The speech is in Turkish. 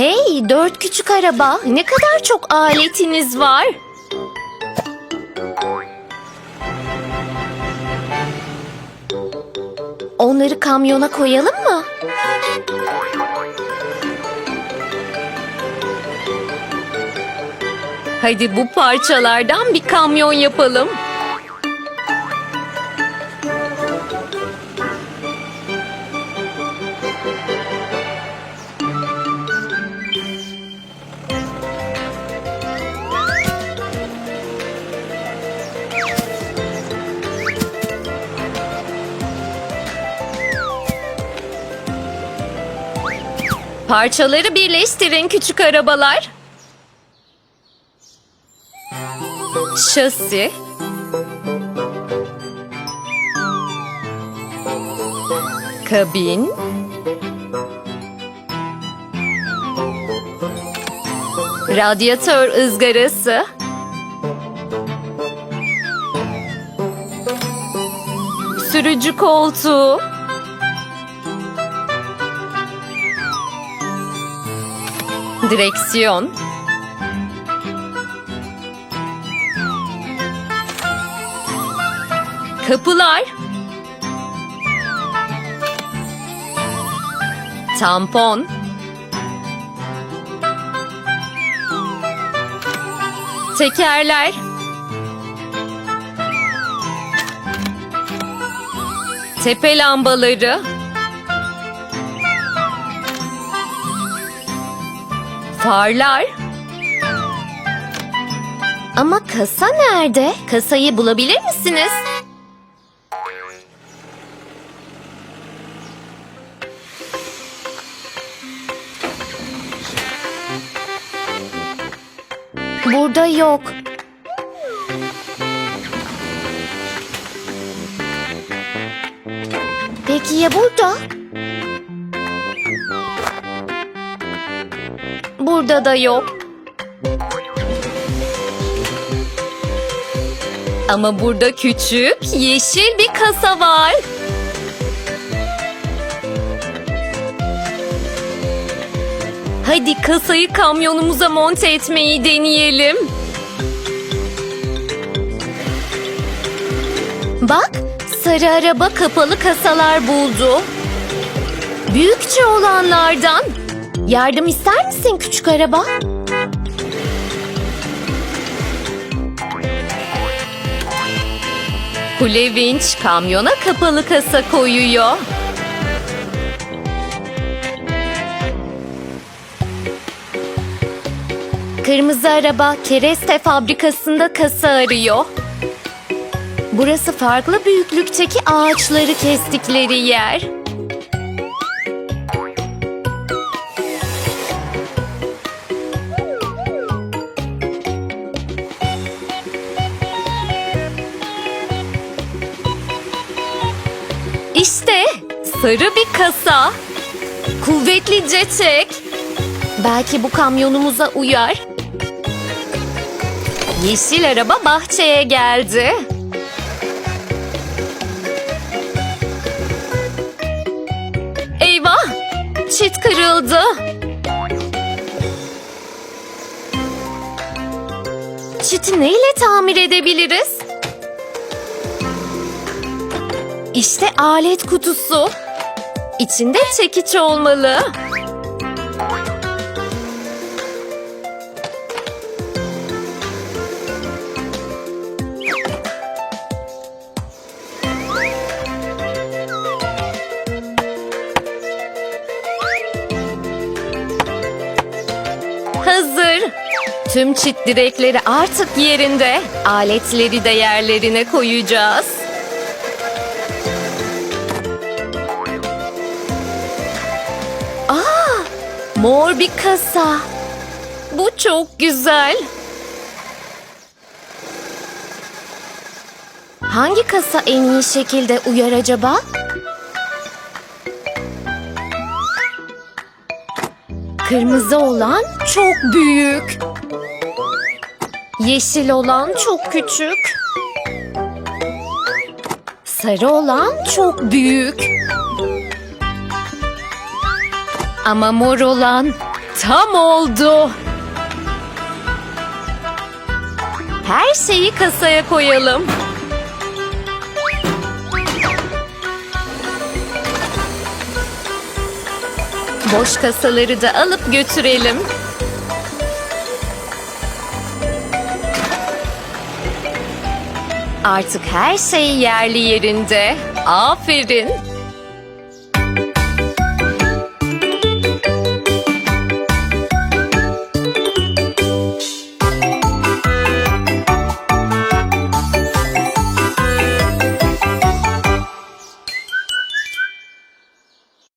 Hey dört küçük araba. Ne kadar çok aletiniz var. Onları kamyona koyalım mı? Hadi bu parçalardan bir kamyon yapalım. Parçaları birleştirin küçük arabalar. Şasi. Kabin. Radyatör ızgarası. Sürücü koltuğu. Direksiyon. Kapılar. Tampon. Tekerler. Tepe lambaları. Farlar. Ama kasa nerede? Kasayı bulabilir misiniz? Burada yok. Peki ya burada? Burada da yok. Ama burada küçük, yeşil bir kasa var. Hadi kasayı kamyonumuza monte etmeyi deneyelim. Bak, sarı araba kapalı kasalar buldu. Büyükçe olanlardan. Yardım ister misin küçük araba? Kule vinç kamyona kapalı kasa koyuyor. Kırmızı araba kereste fabrikasında kasa arıyor. Burası farklı büyüklükteki ağaçları kestikleri yer. Sarı bir kasa. Kuvvetlice çek. Belki bu kamyonumuza uyar. Yeşil araba bahçeye geldi. Eyvah! Çit kırıldı. Çiti neyle tamir edebiliriz? İşte alet kutusu. İçinde çekiç olmalı. Hazır. Tüm çit direkleri artık yerinde. Aletleri de yerlerine koyacağız. Mor bir kasa. Bu çok güzel. Hangi kasa en iyi şekilde uyar acaba? Kırmızı olan çok büyük. Yeşil olan çok küçük. Sarı olan çok büyük. Ama mor olan Tam oldu. Her şeyi kasaya koyalım. Boş kasaları da alıp götürelim. Artık her şey yerli yerinde. Aferin.